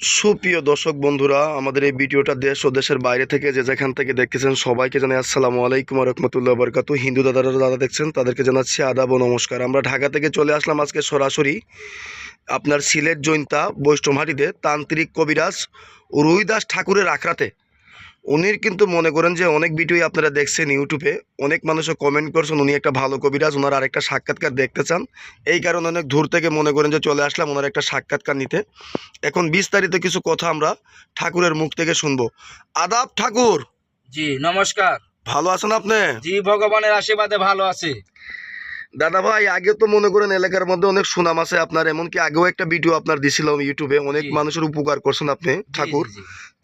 সুপ্রিয় দর্শক বন্ধুরা, আমাদের এই ভিডিওটা দেশ ও দেশের বাইরে থেকে যে যেখান থেকে দেখতেছেন সবাইকে জানাই আসসালামু আলাইকুম রহমতুল্লাহ বরকাত হিন্দু দাদারা দাদা দেখছেন, তাদেরকে জানাচ্ছি আদাব নমস্কার। আমরা ঢাকা থেকে চলে আসলাম আজকে সরাসরি আপনার সিলেট জৈন্তা বৈষ্ণবহাটিতে তান্ত্রিক কবিরাজ রুইদাস ঠাকুরের আখড়াতে। উনির কিন্তু মনে করেন যে অনেক ভিডিওই আপনারা দেখছেন ইউটিউবে অনেক মানুষও কমেন্ট করছেন উনি একটা ভালো কবিরাজ ওনার আরেকটা সাক্ষাৎকার দেখতে চান। এই কারণে অনেক দূর থেকে মনে করেন যে চলে আসলাম ওনার একটা সাক্ষাৎকার নিতে। এখন বিস্তারিত কিছু কথা আমরা ঠাকুরের মুখ থেকে শুনব। আদাব ঠাকুর! জি নমস্কার। ভালো আছেন আপনি? জি ভগবানের আশীর্বাদে ভালো আছি। দাদা ভাই আগে তো মনে করেন এলাকার মধ্যে অনেক সুনাম আছে আপনার এমনকি আগেও একটা ভিডিও আপনার দিছিলাম ইউটিউবে অনেক মানুষের উপকার করছেন আপনি ঠাকুর।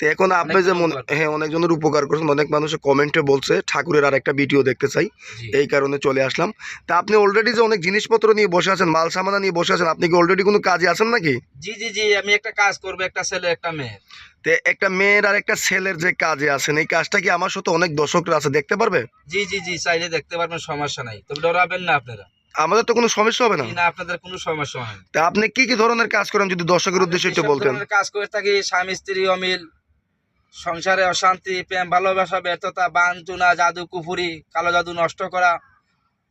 তো এখন আপনি যে। হ্যাঁ অনেকজনের উপকার করছেন অনেক মানুষের কমেন্টে বলছে ঠাকুরের আর একটা ভিডিও দেখতে চাই। এই কারণে চলে আসলাম। তা আপনি অলরেডি যে অনেক জিনিসপত্র নিয়ে বসে আছেন মাল সামানা নিয়ে বসে আছেন আপনি কি অলরেডি কোনো কাজে আছেন নাকি? জি জি জি আমি একটা কাজ করব একটা ছেলে একটা মেয়ে। তে একটা মেয়ের আর একটা ছেলের যে কাজে আছেন এই কাজটা কি আমার সাথে অনেক দর্শকরা আছে দেখতে পারবে? জি জি জি চাইলে দেখতে পারবেন সমস্যা নাই। তবে ডরাবেন না আপনারা। আমাদের তো কোনো সমস্যা হবে না। না আপনাদের কোনো সমস্যা হয় না। তা আপনি কি কি ধরনের কাজ করেন যদি দর্শকের উদ্দেশ্যে একটু বলতেন? কাজ করে থাকি স্বামী স্ত্রী অমিল সংসারে অশান্তি প্রেম ভালোবাসা ব্যর্থতা বান চুনা জাদু কুফুরি কালো জাদু নষ্ট করা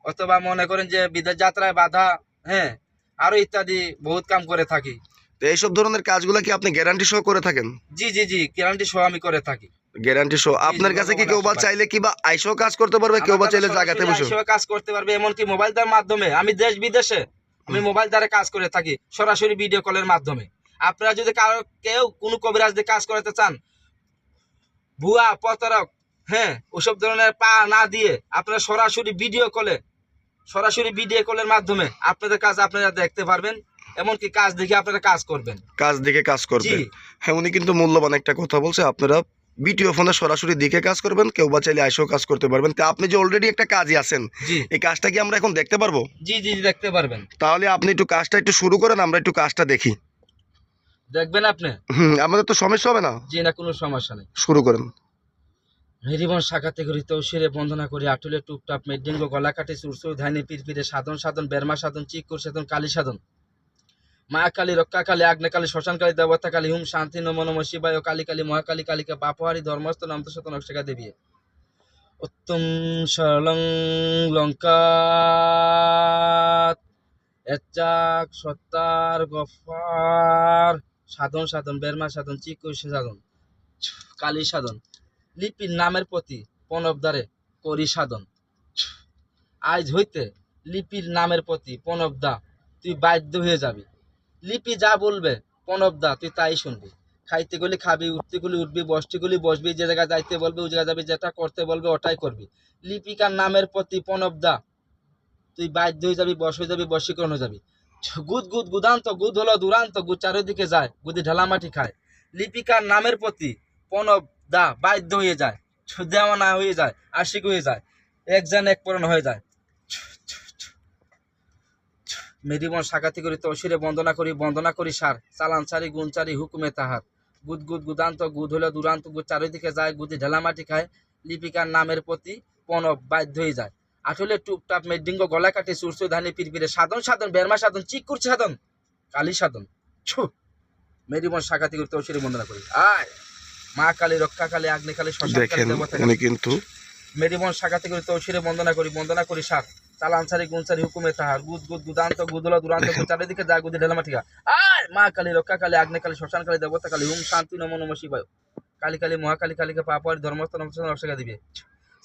অথবা মনে করেন যে বিদেশ যাত্রায় বাধা হ্যাঁ আরও ইত্যাদি বহুত কাম করে থাকি। তো এইসব ধরনের কাজগুলো কি আপনি গ্যারান্টি সহ করে থাকেন? জি জি জি গ্যারান্টি সহ আমি করে থাকি। গ্যারান্টি সহ আপনার কাছে কি কেউ বা চাইলে কি বা আইসো কাজ করতে পারবে কেউ বা চাইলে জায়গাতে বসে কাজ করতে পারবে এমনকি মোবাইল দ্বারার মাধ্যমে। আমি দেশ বিদেশে আমি মোবাইল দ্বারা কাজ করে থাকি সরাসরি ভিডিও কলের মাধ্যমে। আপনারা যদি কারও কেউ কোনো কবিরাজ দিয়ে কাজ করাতে চান ভুয়া প্রতারক হ্যাঁ ওসব ধরনের পা না দিয়ে আপনারা সরাসরি ভিডিও কলে সরাসরি ভিডিও কলের মাধ্যমে আপনাদের কাজ আপনারা দেখতে পারবেন এমনকি কাজ দেখে আপনারা কাজ করবেন। কাজ দিকে কাজ করবে জি। হ্যাঁ উনি কিন্তু মূল্যবান একটা কথা বলছে আপনারা ভিডিও ফোনে সরাসরি দিকে কাজ করবেন কেউ বা চাইলে আইসো কাজ করতে পারবেন। তা আপনি যে অলরেডি একটা কাজে আছেন এই কাজটা কি আমরা এখন দেখতে পারব? জি জি জি, দেখতে পারবেন। তাহলে আপনি একটু কাজটা একটু শুরু করেন আমরা একটু কাজটা দেখি। দেখবেন আপনি? আমাদের তো সমস্যা হবে না। জি না কোনো সমস্যা নেই। শুরু করেন। মেরিবন শাখাতে করি তৌসিরে বন্দনা করি আটুলে টুপটাপ মেডিঙ্গ গলা কাটে সুরসুর ধানি পিরপিরে সাধন সাধন বেরমা সাধন চিকুর সাধন কালী সাধন। মা কালী রক্ষা কালী আগ্নে কালী শ্মশান কালী দেবতা কালী হুম শান্তি নম নম শিবায় কালী কালী মহাকালী কালীকে পাপহারি ধর্মস্থ নমত শত নকশিকা দেবী। উত্তম সরলং লঙ্কা এচাক সত্তার গফার। সাধন সাধন, বেরমা সাধন চিকুর সাধন, কালী সাধন, লিপির নামের প্রতি প্রণবদ্বারে করি সাধন। আজ হইতে লিপির নামের প্রতি প্রণবদা তুই বাধ্য হয়ে যাবি। লিপি যা বলবে প্রণবদা তুই তাই শুনবি। খাইতে গলি খাবি, উঠতে গলি উঠবি, বসতে বসবি, যে জায়গায় যাইতে বলবে, ওই জায়গায় যাবি, যেটা করতে বলবে, ওটাই করবি। লিপিকার নামের প্রতি প্রণবদা তুই বাধ্য হয়ে যাবি, বস হয়ে যাবি, বশীকরণ হয়ে যাবি। গুদ গুদ গুদান্ত গুদ হলো দুরান্ত, গুদ চারিদিকে যায়, গুদি ঢালামাটি খায়। লিপিকার নামের প্রতি প্রণব দা বাধ্য হয়ে যায় দেওয়া না হয়ে যায়, আশিক হয়ে যায় একজন এক পূরণ হয়ে যায়। মেরিবন সাকাতি করি তসিরে বন্দনা করি বন্দনা করি সার, চালান সারি গুণ চারি, হুকুমে তাহার। গুদ গুদ গুদান্ত, গুদ হলে দুরান্ত, গুদ চারিদিকে যায়, গুদি ঢেলামাটি খায়, লিপিকার নামের প্রতি প্রণব বাধ্য হয়ে যায়। আঠলে টুপটাপ মেডিঙ্গ গলা কাটি সুরসু ধানি পিরপিরে সাধন সাধন বেরমা সাধন চিক করছে সাধন কালী সাধন। ছু মেরিবন সাকাতি করি তসিরে বন্দনা করি। আয় মা কালী রক্ষা কালী আগ্নে কালী শ্মশান কিন্তু মেরিবন শাখাতে করি তৌসিরে বন্দনা করি বন্দনা করি সার। চালানসারি গুনসারি হুকুমে তাহার। গুদ গুদ গুদান্ত গুদলা দুরান্ত চারিদিকে যা গুদি ঢেলামা ঠিকা আয় মা কালী রক্ষা কালী আগ্নে কালী শ্মশান কালী দেবতা কালী হুম শান্তি নম নম শিবায়। কালী কালী মহাকালী কালীকে পাপার ধর্মস্থল রক্ষা দিবে।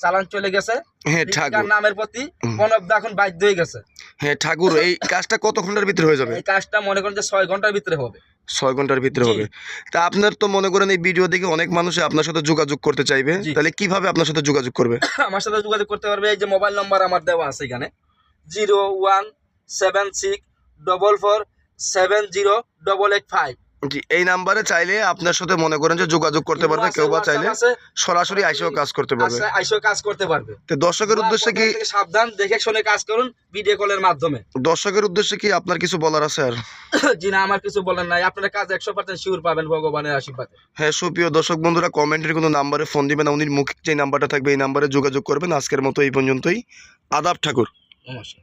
চালান চলে গেছে। হ্যাঁ ঠাকুর। নামের প্রতি। প্রণবদা এখন বাধ্য হয়ে গেছে। হ্যাঁ ঠাকুর এই কাজটা কত ঘণ্টার ভিতরে হয়ে যাবে? এই কাজটা মনে করেন যে ছয় ঘণ্টার ভিতরে হবে। ছয় ঘণ্টার ভিতরে হবে। তা আপনার তো মনে করেন এই ভিডিও দেখে অনেক মানুষ আপনার সাথে যোগাযোগ করতে চাইবে। তাহলে কীভাবে আপনার সাথে যোগাযোগ করবে? আমার সাথে যোগাযোগ করতে পারবে। এই যে মোবাইল নম্বর আমার দেওয়া আছে এখানে। Zero one seven six double four seven zero double eight five. জি এই নাম্বারে চাইলে আপনার সাথে মনে করেন যে যোগাযোগ করতে পারবে কেউ বা চাইলে সরাসরি আইসেও কাজ করতে পারবে। আইসো কাজ করতে পারবে। তো দর্শকের উদ্দেশ্যে কি সাবধান দেখে শুনে কাজ করুন ভিডিও কলের মাধ্যমে। দর্শকের উদ্দেশ্যে কি আপনার কিছু বলার আছে আর? জি না আমার কিছু বলার নাই। আপনারা কাজ একশো পার্সেন্ট শিওর পাবেন ভগবানের আশীর্বাদে। হ্যাঁ সুপ্রিয় দর্শক বন্ধুরা কমেন্টের কোনো নাম্বারে ফোন দিবেন না উনির মুখে যে নাম্বারটা থাকবে এই নাম্বারে যোগাযোগ করবেন। আজকের মতো এই পর্যন্তই। আদাব ঠাকুর। নমস্কার।